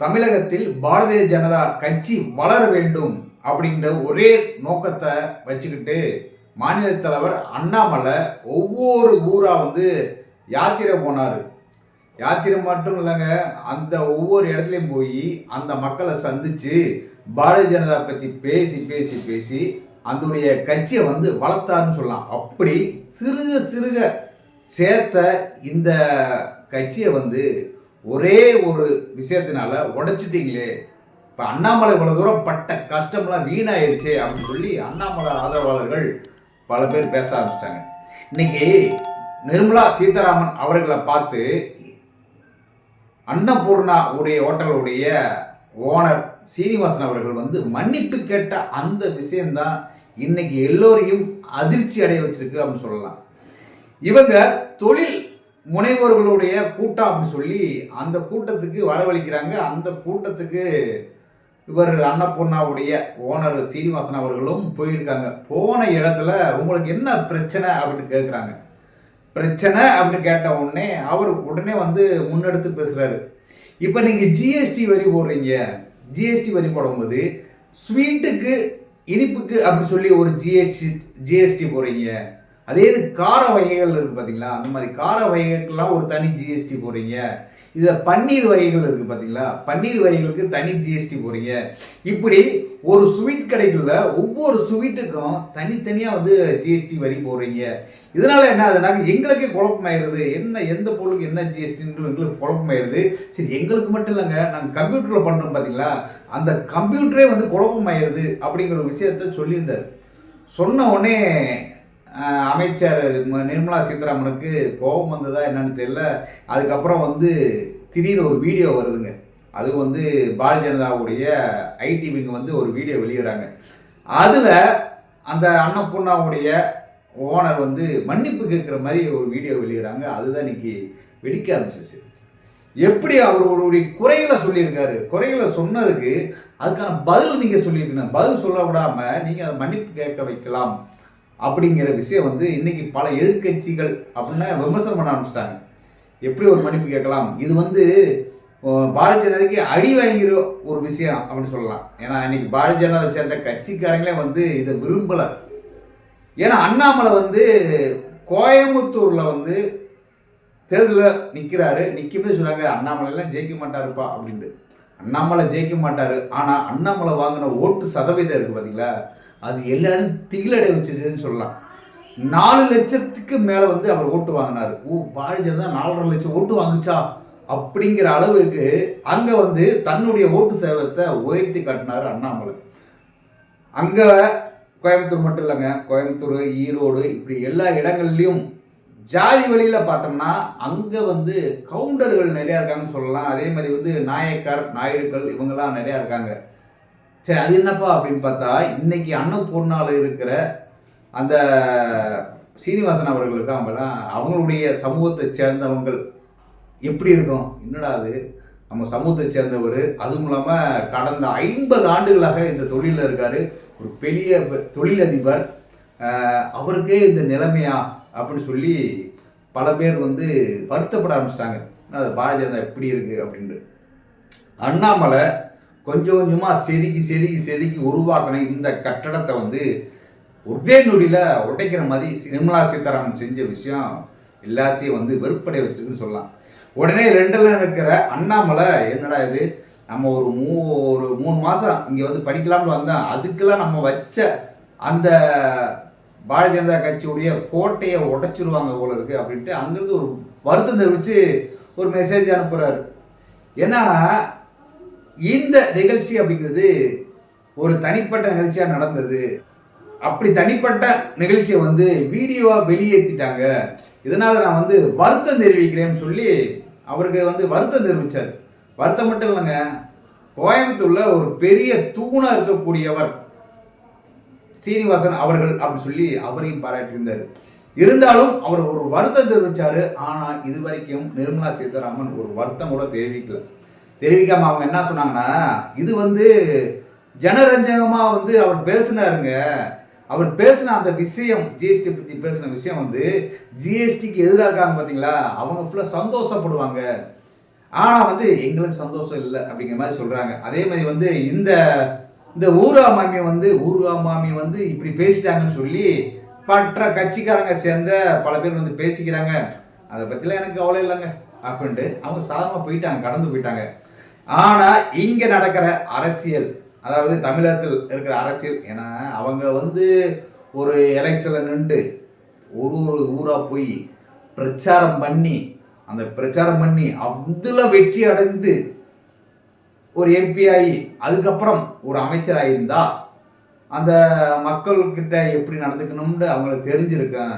தமிழகத்தில் பாரதிய ஜனதா கட்சி வளர வேண்டும் அப்படின்ற ஒரே நோக்கத்தை வச்சுக்கிட்டு மாநில தலைவர் அண்ணாமலை ஒவ்வொரு ஊராக வந்து யாத்திரை போனார். யாத்திரை மட்டும் இல்லைங்க அந்த ஒவ்வொரு இடத்துலையும் போய் அந்த மக்களை சந்தித்து பாரதிய ஜனதா பற்றி பேசி பேசி பேசி அதனுடைய கட்சியை வந்து வளர்த்தாருன்னு சொல்லலாம். அப்படி சிறுக சிறுக சேர்த்த இந்த கட்சியை வந்து ஒரே ஒரு விஷயத்தினால உடைச்சிட்டீங்களே இப்போ அண்ணாமலை இவ்வளோ தூரம் பட்ட கஷ்டம்லாம் வீணாயிடுச்சே அப்படின்னு சொல்லி அண்ணாமலை ஆதரவாளர்கள் பல பேர் பேச ஆரம்பிச்சிட்டாங்க. இன்னைக்கு நிர்மலா சீதாராமன் அவர்களை பார்த்து அன்னபூர்ணா உடைய ஹோட்டலுடைய ஓனர் சீனிவாசன் அவர்கள் வந்து மன்னிப்பு கேட்ட அந்த விஷயம்தான் இன்னைக்கு எல்லோரையும் அதிர்ச்சி அடைய வச்சிருக்கு அப்படின்னு சொல்லலாம். இவங்க தொழில் முனைவர்களுடைய கூட்டம் அப்படின்னு சொல்லி அந்த கூட்டத்துக்கு வரவழைக்கிறாங்க. அந்த கூட்டத்துக்கு இவர் அன்னபூர்ணாவுடைய ஓனர் சீனிவாசன் அவர்களும் போயிருக்காங்க. போன இடத்துல உங்களுக்கு என்ன பிரச்சனை? அப்படின்னு கேட்குறாங்க பிரச்சனை? அப்படின்னு கேட்ட உடனே அவர் உடனே வந்து முன்னெடுத்து பேசுகிறாரு இப்போ நீங்கள் ஜிஎஸ்டி வரி போடுறீங்க. ஜிஎஸ்டி வரி போடும்போது ஸ்வீட்டுக்கு இனிப்புக்கு அப்படின்னு சொல்லி ஒரு ஜிஎஸ்டி ஜிஎஸ்டி போடுறீங்க. அதே இது கார வகைகள் இருக்குது பார்த்தீங்களா அந்த மாதிரி கார வகைகளுக்கெல்லாம் ஒரு தனி ஜிஎஸ்டி போடுறீங்க. இதில் பன்னீர் வகைகள் இருக்குது பார்த்தீங்களா பன்னீர் வகைகளுக்கு தனி ஜிஎஸ்டி போடுறீங்க. இப்படி ஒரு ஸ்வீட் கடைக்குள்ள ஒவ்வொரு ஸ்வீட்டுக்கும் தனித்தனியாக வந்து ஜிஎஸ்டி வரி போடுறீங்க. இதனால் என்ன ஆகுதுனாக்க எங்களுக்கே குழப்பமாயிருது. என்ன எந்த பொருளுக்கு என்ன ஜிஎஸ்டின்னு எங்களுக்கு குழப்பமாயிருது. சரி எங்களுக்கு மட்டும் இல்லைங்க நாங்கள் கம்ப்யூட்டரில் பண்ணுறோம் பார்த்தீங்களா அந்த கம்ப்யூட்டரே வந்து குழப்பமாயிருது அப்படிங்கிற ஒரு விஷயத்த சொல்லியிருந்தார். சொன்ன உடனே அமைச்சர் நிர்மலா சீதாராமனுக்கு கோபம் வந்ததா என்னன்னு தெரியல. அதுக்கப்புறம் வந்து திடீர்னு ஒரு வீடியோ வருதுங்க. அது வந்து பாரதிய ஜனதாவுடைய ஐடி விங்க வந்து ஒரு வீடியோ வெளியிடுறாங்க. அதில் அந்த அன்னபூர்ணாவுடைய ஓனர் வந்து மன்னிப்பு கேட்குற மாதிரி ஒரு வீடியோ வெளியிடுறாங்க. அதுதான் இன்னைக்கு வெடிக்க ஆரம்பிச்சிச்சு. எப்படி அவருடைய குறைகளை சொல்லியிருக்காரு? குறைகளை சொன்னதுக்கு அதுக்கான பதில் நீங்கள் சொல்லியிருக்கணும். பதில் சொல்ல விடாமல் நீங்கள் அதை மன்னிப்பு கேட்க வைக்கலாம். அப்படிங்கிற விஷயம் வந்து இன்னைக்கு பல எதிர்க்கட்சிகள் அப்படின்னா விமர்சனம் பண்ண ஆரம்பிச்சிட்டாங்க. எப்படி ஒரு மன்னிப்பு கேட்கலாம்? இது வந்து அஹ், பாரதிய ஜனதாக்கு அடி வாங்கிற ஒரு விஷயம் அப்படின்னு சொல்லலாம். ஏன்னா இன்னைக்கு பாரதிய ஜனதா சேர்ந்த கட்சிக்காரங்களே வந்து இதை விரும்பலை. ஏன்னா அண்ணாமலை வந்து கோயம்புத்தூரில் வந்து தேர்தலில் நிற்கிறாரு நிற்கும்போது சொன்னாங்க அண்ணாமலைலாம் ஜெயிக்க மாட்டாருப்பா அப்படின்ட்டு. அண்ணாமலை ஜெயிக்க மாட்டார். ஆனால் அண்ணாமலை வாங்கின ஓட்டு சதவீதம் இருக்குது பார்த்தீங்களா அது எல்லாரும் திகிலடை வச்சுச்சுன்னு சொல்லலாம். நாலு லட்சத்துக்கு மேலே வந்து அவர் ஓட்டு வாங்கினார். ஓ பாரதிய ஜனதா நாலரை லட்சம் ஓட்டு வாங்குச்சா? அப்படிங்கிற அளவுக்கு அங்கே வந்து தன்னுடைய ஓட்டு சேவத்தை உயர்த்தி காட்டினார் அண்ணாமலை. அங்கே கோயம்புத்தூர் மட்டும் இல்லைங்க கோயம்புத்தூர் ஈரோடு இப்படி எல்லா இடங்கள்லையும் ஜாதி வழியில் பார்த்தோம்னா அங்கே வந்து கவுண்டர்கள் நிறையா இருக்காங்கன்னு சொல்லலாம். அதே மாதிரி வந்து நாயக்கர் நாயுடுக்கள் இவங்கெல்லாம் நிறையா இருக்காங்க. சரி அது என்னப்பா அப்படின்னு பார்த்தா இன்னைக்கு அன்னபூர்ணாவில் இருக்கிற அந்த சீனிவாசன் அவர்கள் இருக்காங்களா அவங்களுடைய சமூகத்தை சேர்ந்தவங்கள் எப்படி இருக்கும்? என்னடா அது? நம்ம சமூகத்தை சேர்ந்தவர் அதுவும் இல்லாமல் கடந்த ஐம்பது ஆண்டுகளாக இந்த தொழிலில் இருக்கார். ஒரு பெரிய தொழிலதிபர். அவருக்கே இந்த நிலைமையா அப்படின்னு சொல்லி பல பேர் வந்து வருத்தப்பட ஆரம்பிச்சிட்டாங்க. அது பாரதிய ஜனதா எப்படி இருக்குது அப்படின்ட்டு. அண்ணாமலை கொஞ்சம் கொஞ்சமாக செதுக்கி செதுக்கி செதுக்கி உருவாக்கின இந்த கட்டடத்தை வந்து ஒரே நொடியில் உடைக்கிற மாதிரி நிர்மலா சீதாராமன் செஞ்ச விஷயம் எல்லாத்தையும் வந்து வெறுப்படைய வச்சிருக்குன்னு சொல்லலாம். உடனே ரெண்டில் இருக்கிற அண்ணாமலை என்னடா இது? நம்ம ஒரு மூ ஒரு மூணு மாதம் இங்கே வந்து படிக்கலாம்னு வந்தோம் அதுக்கெல்லாம் நம்ம வச்ச அந்த பாரதிய ஜனதா கட்சியுடைய கோட்டையை உடைச்சிருவாங்க போல இருக்கு அப்படின்ட்டு அங்கிருந்து ஒரு வருத்தம் தெரிவித்து ஒரு மெசேஜ் அனுப்புகிறாரு என்னன்னா இந்த நிகழ்ச்சி அப்படிங்கிறது ஒரு தனிப்பட்ட நிகழ்ச்சியாக நடந்தது. அப்படி தனிப்பட்ட நிகழ்ச்சியை வந்து வீடியோவாக வெளியேற்றிட்டாங்க இதனால் நான் வந்து வருத்தம் தெரிவிக்கிறேன்னு சொல்லி அவருக்கு வந்து வருத்தம் தெரிவித்தார் வருத்தம் மட்டும் இல்லைங்க கோயம்புத்தூரில் ஒரு பெரிய தூணாக இருக்கக்கூடியவர் சீனிவாசன் அவர்கள் அப்படின்னு சொல்லி அவரையும் பாராட்டியிருந்தார். இருந்தாலும் அவர் ஒரு வருத்தம் தெரிவித்தார் ஆனால் இது வரைக்கும் நிர்மலா சீதாராமன் ஒரு வருத்தம் கூட தெரிவிக்கல. தெரிவிக்காம அவங்க என்ன சொன்னாங்கன்னா இது வந்து ஜனரஞ்சகமாக வந்து அவர் பேசினாருங்க. அவர் பேசின அந்த விஷயம் ஜிஎஸ்டி பற்றி பேசின விஷயம் வந்து ஜிஎஸ்டிக்கு எதிராக இருக்காங்க பார்த்தீங்களா அவங்க ஃபுல்லாக சந்தோஷப்படுவாங்க. ஆனால் வந்து எங்களுக்கு சந்தோஷம் இல்லை அப்படிங்கிற மாதிரி சொல்கிறாங்க அதே மாதிரி வந்து இந்த இந்த ஊரா மாமி வந்து ஊருகா மாமி வந்து இப்படி பேசிட்டாங்கன்னு சொல்லி மற்ற கட்சிக்காரங்க சேர்ந்த பல பேர் வந்து பேசிக்கிறாங்க. அதை பற்றிலாம் எனக்கு அவ்வளோ இல்லைங்க அப்படின்ட்டு அவங்க சாதமாக போயிட்டாங்க கடந்து போயிட்டாங்க. ஆனால் இங்கே நடக்கிற அரசியல் அதாவது தமிழகத்தில் இருக்கிற அரசியல் ஏன்னா அவங்க வந்து ஒரு எலெக்ஷனில் நின்று ஒரு ஒரு ஊராக போய் பிரச்சாரம் பண்ணி அந்த பிரச்சாரம் பண்ணி அதில் வெற்றி அடைந்து ஒரு எம்பி ஆகி அதுக்கப்புறம் ஒரு அமைச்சராக இருந்தா அந்த மக்கள்கிட்ட எப்படி நடந்துக்கணும்னு அவங்களுக்கு தெரிஞ்சிருக்கேன்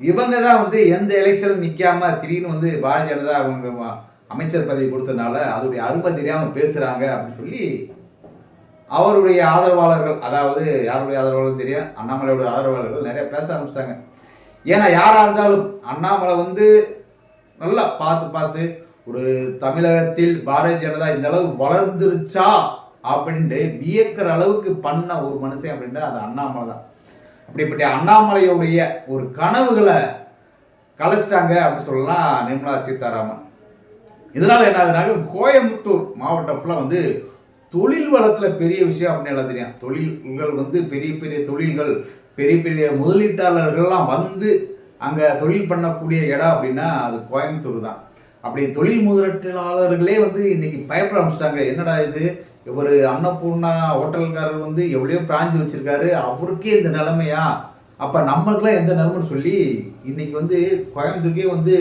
இவங்க தான் வந்து எந்த எலெக்ஷன் நிற்காம திடீர்னு வந்து பாரதிய ஜனதா அவங்க அமைச்சர் பதவி கொடுத்ததுனால அதோடைய அருமை தெரியாமல் பேசுகிறாங்க அப்படின்னு சொல்லி அவருடைய ஆதரவாளர்கள் அதாவது யாருடைய ஆதரவாளர்கள் தெரியும் அண்ணாமலையோட ஆதரவாளர்கள் நிறைய பேச ஆரம்பிச்சிட்டாங்க. ஏன்னா யாராக இருந்தாலும் அண்ணாமலை வந்து நல்லா பார்த்து பார்த்து ஒரு தமிழகத்தில் பாரதிய ஜனதா இந்த அளவு வளர்ந்துருச்சா அப்படின்ட்டு வியக்கிற அளவுக்கு பண்ண ஒரு மனுஷன் அப்படின்ட்டு அது அண்ணாமலை தான். அப்படிப்பட்ட அண்ணாமலையுடைய ஒரு கனவுகளை கலைச்சிட்டாங்க அப்படின்னு சொல்லலாம் நிர்மலா சீதாராமன். இதனால் என்ன ஆகுதுனாக்க கோயம்புத்தூர் மாவட்டம் ஃபுல்லாக வந்து தொழில் வளத்தில் பெரிய விஷயம் அப்படின்னு எல்லாம் தெரியும். தொழில்கள் வந்து பெரிய பெரிய தொழில்கள் பெரிய பெரிய முதலீட்டாளர்கள்லாம் வந்து அங்கே தொழில் பண்ணக்கூடிய இடம் அப்படின்னா அது கோயம்புத்தூர் தான். அப்படி தொழில் முதலீட்டாளர்களே வந்து இன்னைக்கு பயப்பட ஆரம்பிச்சிட்டாங்க. என்னடா இது? இவர் அன்னபூர்ணா ஹோட்டல்காரர் வந்து எவ்வளோ பிராஞ்சு வச்சுருக்காரு. அவருக்கே இந்த நிலைமையா? அப்போ நம்மளுக்கெல்லாம் எந்த நிலைமைன்னு சொல்லி இன்னைக்கு வந்து கோயம்புத்தூருக்கே வந்து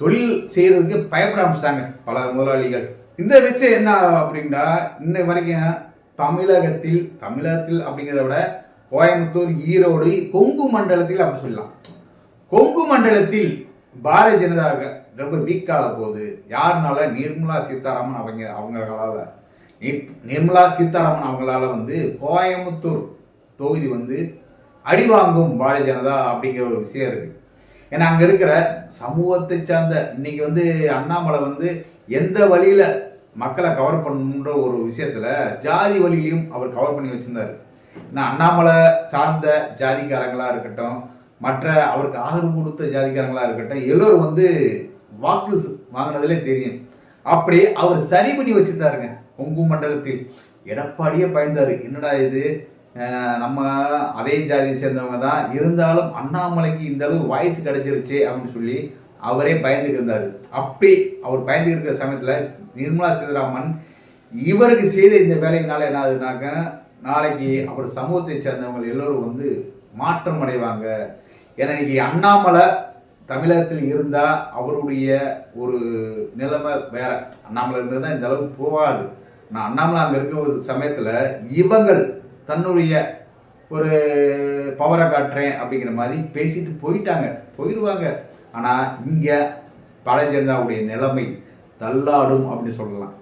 தொழில் செய்கிறதுக்கு பயப்பட ஆரம்பிச்சிட்டாங்க பல முதலாளிகள். இந்த விஷயம் என்ன அப்படின்னா இன்ன வரைக்கும் தமிழகத்தில் தமிழகத்தில் அப்படிங்கிறத விட கோயம்புத்தூர் ஈரோடு கொங்கு மண்டலத்தில் அப்படி சொல்லலாம். கொங்கு மண்டலத்தில் பாரதிய ஜனதா ரொம்ப வீக்காக போகுது யாருனால நிர்மலா சீதாராமன் அவங்க அவங்களால நிர்மலா சீதாராமன் அவங்களால வந்து கோயம்புத்தூர் தொகுதி வந்து அடிவாங்கும் பாரதிய ஜனதா அப்படிங்கிற ஒரு விஷயம் இருக்குது ஏன்னா அங்கே இருக்கிற சமூகத்தை சார்ந்த இன்னைக்கு வந்து அண்ணாமலை வந்து எந்த வழியில் மக்களை கவர் பண்ணணுன்ற ஒரு விஷயத்தில் ஜாதி வழியிலையும் அவர் கவர் பண்ணி வச்சுருந்தார். ஏன்னா அண்ணாமலை சார்ந்த ஜாதிக்காரங்களாக இருக்கட்டும் மற்ற அவருக்கு ஆதரவு கொடுத்த ஜாதிக்காரங்களாக இருக்கட்டும் எல்லோரும் வந்து வாக்கு வாங்கினதுலே தெரியும். அப்படி அவர் சரி பண்ணி வச்சுருந்தாருங்க. கொங்கு மண்டலத்தில் எடப்பாடியே பயந்தார். என்னடா இது? நம்ம அதே ஜாதியை சேர்ந்தவங்க தான். இருந்தாலும் அண்ணாமலைக்கு இந்த அளவு வாய்ஸ் கிடைச்சிருச்சு அப்படின்னு சொல்லி அவரே பயந்துக்கு இருந்தார். அப்படி அவர் பயந்து இருக்கிற சமயத்தில் நிர்மலா சீதாராமன் இவருக்கு செய்த இந்த வேலையினால என்ன ஆகுதுனாக்க நாளைக்கு அவர் சமூகத்தை சேர்ந்தவங்க எல்லோரும் வந்து மாற்றம் அடைவாங்க. ஏன்னா இன்னைக்கு அண்ணாமலை தமிழகத்தில் இருந்தால் அவருடைய ஒரு நிலைமை வேற. அண்ணாமலை இருந்தது தான் இந்த அளவுக்கு போகாது. நான் அண்ணாமலை அங்கே இருக்கிற ஒரு சமயத்தில் இவங்கள் தன்னுடைய ஒரு பவரை காட்டுறேன் அப்படிங்கிற மாதிரி பேசிட்டு போயிட்டாங்க. போயிடுவாங்க ஆனால் இங்கே பாரதிய நிலைமை தள்ளாடும் அப்படின்னு சொல்லலாம்.